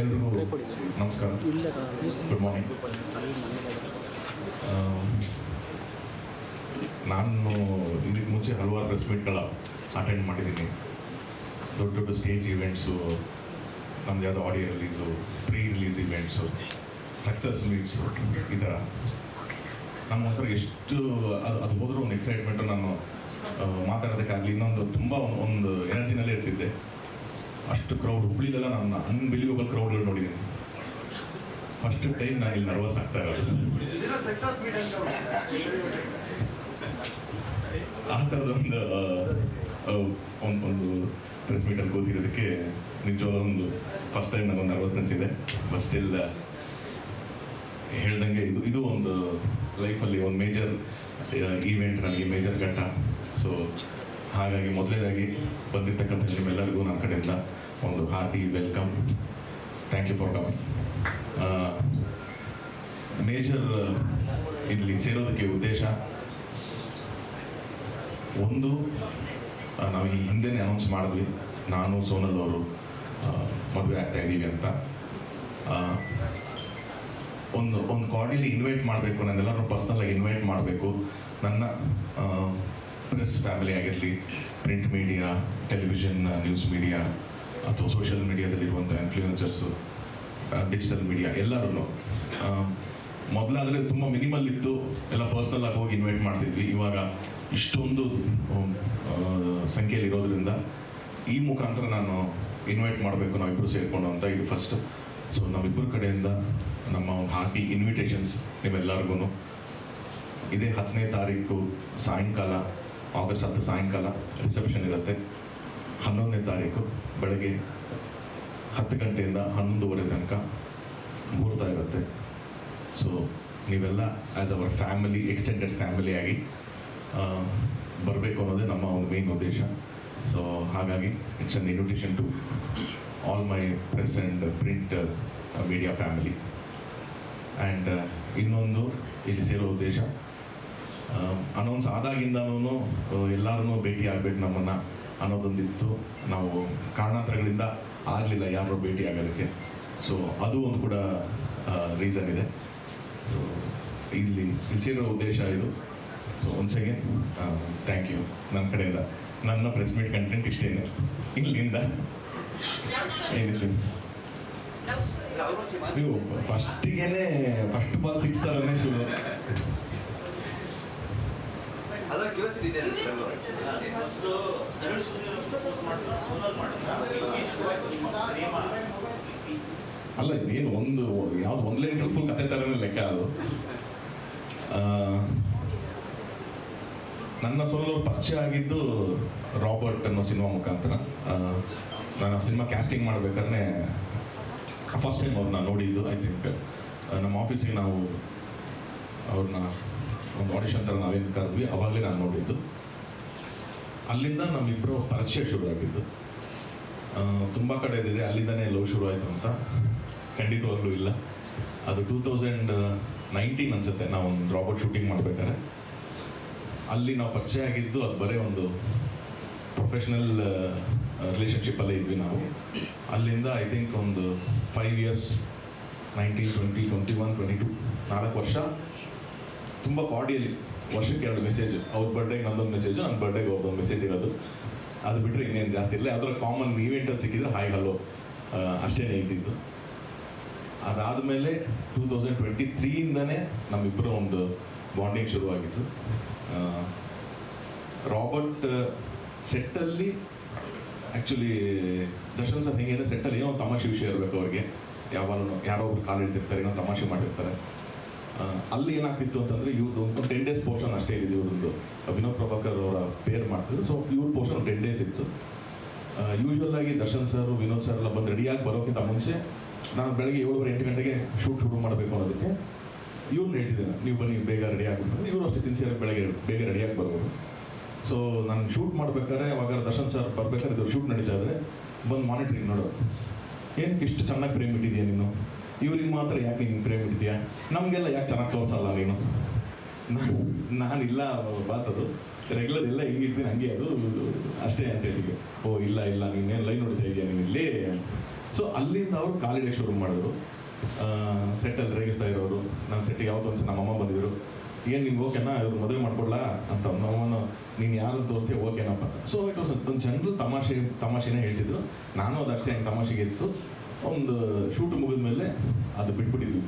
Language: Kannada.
ಎಲ್ರಿಗೂ ನಮಸ್ಕಾರ ಗುಡ್ ಮಾರ್ನಿಂಗ್ ನಾನು ಇದಕ್ಕೆ ಮುಂಚೆ ಹಲವಾರು ಪ್ರೆಸ್ ಮೀಟ್ಗಳ ಅಟೆಂಡ್ ಮಾಡಿದ್ದೀನಿ. ದೊಡ್ಡ ದೊಡ್ಡ ಸ್ಟೇಜ್ ಇವೆಂಟ್ಸು ನಮ್ದು ಯಾವುದೋ audio release pre release events success meets ಈ ಥರ ನಮ್ಮ ಹತ್ರ ಎಷ್ಟು, ಅದು ಅದು ಹೋದರೂ ಒಂದು ಎಕ್ಸೈಟ್ಮೆಂಟು ನಾನು ಮಾತಾಡೋದಕ್ಕಾಗಲಿ ಇನ್ನೊಂದು ತುಂಬ ಒಂದು ಎನರ್ಜಿನಲ್ಲೇ ಇರ್ತಿದ್ದೆ. ಅಷ್ಟು ಕ್ರೌಡ್ ಹುಬ್ಳಿಲೆಲ್ಲ ನನ್ನ ಅನ್ಬಿಲಿವಬಲ್ ಕ್ರೌಡ್ಗಳು ನೋಡಿದ್ದೀನಿ ಫಸ್ಟ್ ಟೈಮ್ ನಾನು ಇಲ್ಲಿ ನರ್ವಸ್ ಆಗ್ತಾ ಇರೋದು. ಆ ಥರದ ಒಂದು ಒಂದು ಪ್ರೆಸ್ ಮೀಟಲ್ಲಿ ಕೂತಿರೋದಕ್ಕೆ ನಿಜವಾದ ಒಂದು ಫಸ್ಟ್ ಟೈಮ್ ನನಗೊಂದು ನರ್ವಸ್ನೆಸ್ ಇದೆ. ಬಟ್ ಸ್ಟಿಲ್ ಹೇಳ್ದಂಗೆ ಇದು ಇದು ಒಂದು ಲೈಫಲ್ಲಿ ಒಂದು ಮೇಜರ್ ಈವೆಂಟ್ ನನಗೆ ಮೇಜರ್ ಘಟ್ಟ. ಸೊ ಹಾಗಾಗಿ ಮೊದಲನೇದಾಗಿ ಬಂದಿರತಕ್ಕಂಥ ನಿಮ್ಮೆಲ್ಲರಿಗೂ ನನ್ನ ಕಡೆಯಿಂದ ಒಂದು hearty welcome. Thank you for coming major ಇಲ್ಲಿ ಸೇರೋದಕ್ಕೆ ಉದ್ದೇಶ ಒಂದು ನಾವು ಈ ಹಿಂದೆನೇ ಅನೌನ್ಸ್ ಮಾಡಿದ್ವಿ. ನಾನು, ಸೋನಲ್ ಅವರು ಮದುವೆ ಆಗ್ತಾ ಇದ್ದೀವಿ ಅಂತ. ಒಂದು ಒಂದು ಕಾರ್ಡಿಲಿ ಇನ್ವೈಟ್ ಮಾಡಬೇಕು. ನನ್ನೆಲ್ಲರೂ ಪರ್ಸ್ನಲಾಗಿ ಇನ್ವೈಟ್ ಮಾಡಬೇಕು. ನನ್ನ ಪ್ರೆಸ್ ಫ್ಯಾಮಿಲಿ ಆಗಿರಲಿ print media television news media ಅಥವಾ ಸೋಷಿಯಲ್ ಮೀಡಿಯಾದಲ್ಲಿರುವಂಥ ಇನ್ಫ್ಲೂಯೆನ್ಸರ್ಸು ಡಿಜಿಟಲ್ ಮೀಡಿಯಾ ಎಲ್ಲರೂ ಮೊದಲಾದರೆ ತುಂಬ ಮಿನಿಮಲ್ ಇತ್ತು. ಎಲ್ಲ ಪರ್ಸ್ನಲ್ ಆಗಿ ಹೋಗಿ ಇನ್ವೈಟ್ ಮಾಡ್ತಿದ್ವಿ. ಇವಾಗ ಇಷ್ಟೊಂದು ಆ, ಸಂಖ್ಯೆಯಲ್ಲಿ ಇರೋದ್ರಿಂದ ಈ ಮುಖಾಂತರ ನಾನು ಇನ್ವೈಟ್ ಮಾಡಬೇಕು ನಾವಿಬ್ಬರು ಸೇರಿಕೊಂಡು ಅಂತ ಇದು ಫಸ್ಟ್ ಸೊ ನಮ್ಮಿಬ್ಬರ ಕಡೆಯಿಂದ ನಮ್ಮ ಒಂದು ಹಾರ್ಟಿ ಇನ್ವಿಟೇಷನ್ಸ್ ನಿಮ್ಮೆಲ್ಲರಿಗೂ ಇದೇ ಹತ್ತನೇ ತಾರೀಕು ಸಾಯಂಕಾಲ ಆಗಸ್ಟ್ ಹತ್ತು ಸಾಯಂಕಾಲ ರಿಸೆಪ್ಷನ್ ಇರುತ್ತೆ. ಹನ್ನೊಂದನೇ ತಾರೀಕು ಬೆಳಗ್ಗೆ ಹತ್ತು ಗಂಟೆಯಿಂದ ಹನ್ನೊಂದುವರೆ ತನಕ ಮುಹೂರ್ತ ಇರುತ್ತೆ. ಸೊ ನೀವೆಲ್ಲ as our family extended family ಆಗಿ ಬರಬೇಕು ಅನ್ನೋದೇ ನಮ್ಮ ಒಂದು ಮೇನ್ ಉದ್ದೇಶ. ಸೊ ಹಾಗಾಗಿ it's an invitation to all my press and print media family and ಇನ್ನೊಂದು ಇಲ್ಲಿ ಸೇರೋ ಉದ್ದೇಶ ಅನೌನ್ಸ್ ಆದಾಗಿಂದನೂ ಎಲ್ಲರೂ ಭೇಟಿ ಆಗಬೇಕು ನಮ್ಮನ್ನು ಅನ್ನೋದೊಂದಿತ್ತು. ನಾವು ಕಾರಣಾಂತರಗಳಿಂದ ಆಗಲಿಲ್ಲ ಯಾರು ಭೇಟಿ ಆಗೋದಕ್ಕೆ ಸೊ ಅದು ಒಂದು ಕೂಡ ರೀಸನ್ ಇದೆ. ಸೊ ಇಲ್ಲಿ ಇಲ್ಲಿ ಸೇರೋ ಉದ್ದೇಶ ಇದು. So once again thank you ನನ್ನ ಕಡೆಯಿಂದ. ನನ್ನ ಪ್ರೆಸ್ ಮೀಟ್ ಕಂಟೆಂಟ್ ಇಷ್ಟೇನೆ ಇಲ್ಲಿಂದ. ಏನಿತ್ತು? ನೀವು ಫಸ್ಟಿಗೆ ಫಸ್ಟ್ ಬಾಲ್ ಸಿಕ್ಸ್ ಥರನೇ ಶುರು ಅದರ ಕ್ಯೂರಿಯಾಸಿಟಿ ಇದೆ ಅಲ್ಲ ಇದೇನು ಒಂದು ಯಾವ್ದು ಒಂದು ಲೈನ್ ಫುಲ್ ಕತೆ ಥರನೇ ಲೆಕ್ಕ ಅದು. ನನ್ನ ಸೋಲೋ ಪರಿಚಯ ಆಗಿದ್ದು ರಾಬರ್ಟ್ ಅನ್ನೋ ಸಿನಿಮಾ ಮುಖಾಂತರ. ಆ, ನಾನು ಸಿನಿಮಾ ಕ್ಯಾಸ್ಟಿಂಗ್ ಮಾಡ್ಬೇಕಾದ್ರೆ ಫಸ್ಟ್ ಟೈಮ್ ಅವ್ರನ್ನ ನೋಡಿದ್ದು ಐ ಥಿಂಕ್ ನಮ್ಮ ಆಫೀಸಿಗೆ ನಾವು ಅವ್ರನ್ನ ಒಂದು ಆಡಿಷನ್ ಥರ ನಾವೇನು ಕರೆದ್ವಿ, ಅವಾಗಲೇ ನಾನು ನೋಡಿದ್ದು. ಅಲ್ಲಿಂದ ನಮ್ಮಿಬ್ಬರು ಪರಿಚಯ ಶುರುವಾಗಿದ್ದು. ತುಂಬ ಕಡೆ ಇದ್ದಿದೆ ಅಲ್ಲಿಂದನೇ ಲವ್ ಶುರು ಆಯಿತು ಅಂತ. ಖಂಡಿತವಾಗ್ಲೂ ಇಲ್ಲ. ಅದು ಟೂ ತೌಸಂಡ್ ನೈನ್ಟೀನ್ ಅನ್ಸುತ್ತೆ, ನಾವು ಒಂದು ರಾಬರ್ಟ್ ಶೂಟಿಂಗ್ ಮಾಡ್ಬೇಕಾದ್ರೆ. ಅಲ್ಲಿ ನಾವು ಪರಿಚಯ ಆಗಿದ್ದು, ಅದು ಬರೀ ಒಂದು ಪ್ರೊಫೆಷ್ನಲ್ ರಿಲೇಷನ್ಶಿಪ್ಪಲ್ಲೇ ಇದ್ವಿ ನಾವು. ಅಲ್ಲಿಂದ ಐ ಥಿಂಕ್ ಒಂದು five years nineteen twenty twenty one twenty two ನಾಲ್ಕು ವರ್ಷ. ತುಂಬ ಕಾಡಿಯಲ್ಲಿ ವರ್ಷಕ್ಕೆ ಎರಡು ಮೆಸೇಜ್ ಅವ್ರ ಬರ್ಡೇಗೆ ನಂದೊಂದು ಮೆಸೇಜು ನನ್ನ ಬರ್ಡೇಗೆ ಅವ್ರದ್ದೊಂದು ಮೆಸೇಜ್ ಇರೋದು. ಅದು ಬಿಟ್ಟರೆ ಇನ್ನೇನು ಜಾಸ್ತಿ ಇಲ್ಲ. ಅದರ ಕಾಮನ್ ಈವೆಂಟಲ್ಲಿ ಸಿಕ್ಕಿದ್ರೆ ಹಾಯ್ ಹಲೋ ಅಷ್ಟೇ ಇದ್ದಿದ್ದು ಅದಾದಮೇಲೆ ಟೂ ತೌಸಂಡ್ ಟ್ವೆಂಟಿ ತ್ರೀಯಿಂದನೇ ನಮ್ಮಿಬ್ಬರ ಒಂದು ಬಾಂಡಿಂಗ್ ಶುರುವಾಗಿತ್ತು. ರಾಬರ್ಟ್ ಸೆಟ್ಟಲ್ಲಿ ಆ್ಯಕ್ಚುಲಿ ದರ್ಶನ್ ಸರ್ ಹೆಂಗೆ ಸೆಟ್ಟಲ್ಲಿ ಏನೋ ಒಂದು ತಮಾಷೆ ವಿಷಯ ಇರಬೇಕು ಅವ್ರಿಗೆ. ಯಾವಾಗಲೂ ಯಾರೋ ಒಬ್ರು ಕಾಲಿಡ್ತಿರ್ತಾರೆ ಏನೋ ತಮಾಷೆ ಮಾಡಿರ್ತಾರೆ. ಅಲ್ಲಿ ಏನಾಗ್ತಿತ್ತು ಅಂತಂದರೆ ಇವ್ರದ್ದು ಒಂದು ಟೆನ್ ಡೇಸ್ ಪೋರ್ಷನ್ ಅಷ್ಟೇ ಇದೆ ಇವ್ರದ್ದು. ವಿನೋದ್ ಪ್ರಭಾಕರ್ ಅವರ ಪೇರ್ ಮಾಡ್ತಿದ್ರು. ಸೊ ಇವ್ರ ಪೋರ್ಷನ್ ಟೆನ್ ಡೇಸ್ ಇತ್ತು. ಯೂಶ್ವಲ್ ಆಗಿ ದರ್ಶನ್ ಸರ್ ವಿನೋದ್ ಸರ್ ಎಲ್ಲ ಬಂದು ರೆಡಿಯಾಗಿ ಬರೋಕ್ಕಿಂತ ಮುಂಚೆ ನಾನು ಬೆಳಗ್ಗೆ ಏಳುವರೆ ಎಂಟು ಗಂಟೆಗೆ ಶೂಟ್ ಶುರು ಮಾಡಬೇಕು ಅನ್ನೋದಕ್ಕೆ ಇವ್ರನ್ನ ಹೇಳ್ತಿದ್ದೇನೆ. ನೀವು ಬನ್ನಿ, ಬೇಗ ರೆಡಿ ಆಗಿಬಿಟ್ಟು ಇವರು ಅಷ್ಟೇ ಸಿನ್ಸಿಯರ್ ಬೆಳಗ್ಗೆ, ಬೇಗ ರೆಡಿಯಾಗಿ ಬರ್ಬೋದು. ಸೊ ನಾನು ಶೂಟ್ ಮಾಡ್ಬೇಕಾದ್ರೆ ಅವಾಗ ದರ್ಶನ್ ಸರ್ ಬರ್ಬೇಕಾದ್ರೆ ಇದು ಶೂಟ್ ನಡೀತಾ ಇದ್ರೆ ಬಂದು ಮಾನಿಟ್ರಿಂಗ್ ನೋಡೋದು. ಏನಕ್ಕೆ ಇಷ್ಟು ಚೆನ್ನಾಗಿ ಫ್ರೇಮ್ ಇಟ್ಟಿದೆಯಾ ನೀನು? ಇವ್ರಿಗೆ ಮಾತ್ರ ಯಾಕೆ ನೀನು ಪ್ರೇಮ್ ಇಡ್ತೀಯ? ನಮಗೆಲ್ಲ ಯಾಕೆ ಚೆನ್ನಾಗಿ ತೋರಿಸಲ್ಲ ನೀನು? ನಾನಿಲ್ಲ ಬಾಸ್ ಅದು. ರೆಗ್ಯುಲರ್ ಎಲ್ಲ ಹಿಂಗೆ ಇರ್ತೀನಿ ಹಂಗೆ ಅದು ಅಷ್ಟೇ ಅಂತ ಹೇಳಿದ್ವಿ ಓ, ಇಲ್ಲ ಇಲ್ಲ, ನೀನೇನು ಲೈನ್ ನೋಡ್ತಾ ಇದೆಯಾ ನೀನು ಇಲ್ಲಿ? ಸೊ ಅಲ್ಲಿಂದ ಅವರು ಕಾಲಿಡೇ ಶುರು ಮಾಡಿದ್ರು. ಸೆಟ್ಟಲ್ಲಿ ರೇಗಿಸ್ತಾ ಇರೋರು. ನನ್ನ ಸೆಟ್ಟಿಗೆ ಯಾವತ್ತೊಂದು ನಮ್ಮ ಅಮ್ಮ ಬಂದಿದ್ರು. ಏನು ನಿಂಗೆ ಓಕೆನಾ? ಇವ್ರು ಮದುವೆ ಮಾಡ್ಕೊಡ್ಲಾ? ಅಂತ ನಮ್ಮನ್ನು ನೀನು ಯಾರು ತೋರಿಸ್ತೀಯ ಓಕೆನಪ್ಪ. ಸೊ ಇಟ್ ವಾಸ್ ಒಂದು ಜನರಲ್ ತಮಾಷೆ, ತಮಾಷೆನೇ ಹೇಳ್ತಿದ್ರು. ನಾನು ಅದು ಅಷ್ಟೇ ತಮಾಷೆಗೆ ಇತ್ತು. ಒಂದು ಶೂಟ್ ಮುಗಿದ ಮೇಲೆ ಅದು ಬಿಟ್ಬಿಟ್ಟಿದ್ವಿ